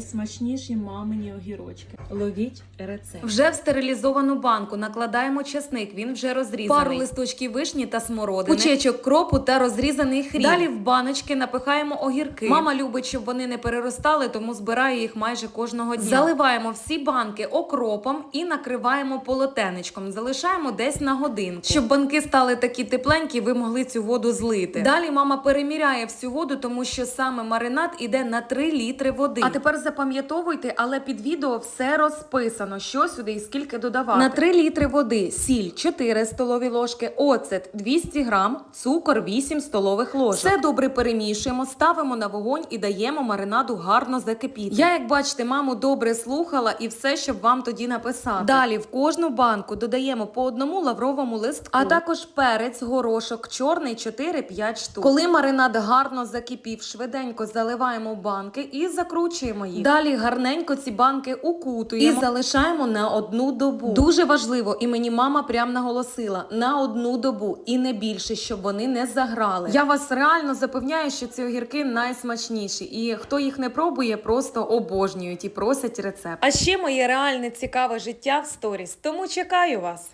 найсмачніші мамині огірочки. Ловіть рецепт. Вже в стерилізовану банку накладаємо чесник, він вже розрізаний. Пару листочків вишні та смородини, пучечок кропу та розрізаний хрін. Далі в баночки напихаємо огірки. Мама любить, щоб вони не переростали, тому збирає їх майже кожного дня. Заливаємо всі банки окропом і накриваємо полотенечком. Залишаємо десь на годинку. Щоб банки стали такі тепленькі, ви могли цю воду злити. Далі мама переміряє всю воду, тому що саме маринад іде на 3 літри води. А тепер запам'ятовуйте, але під відео все розписано, що сюди і скільки додавати. На 3 літри води сіль 4 столові ложки, оцет 200 грам, цукор 8 столових ложок. Все добре перемішуємо, ставимо на вогонь і даємо маринаду гарно закипіти. Я, як бачите, маму добре слухала і все, щоб вам тоді написати. Далі в кожну банку додаємо по одному лавровому листку, а також перець, горошок, чорний 4-5 штук. Коли маринад гарно закипів, швиденько заливаємо банки і закручуємо їх. Далі гарненько ці банки укутуємо і залишаємо на одну добу. Дуже важливо, і мені мама прям наголосила на одну добу і не більше, щоб вони не заграли. Я вас реально запевняю, що ці огірки найсмачніші, і хто їх не пробує, просто обожнюють і просять рецепт. А ще моє реальне цікаве життя в сторіс. Тому чекаю вас.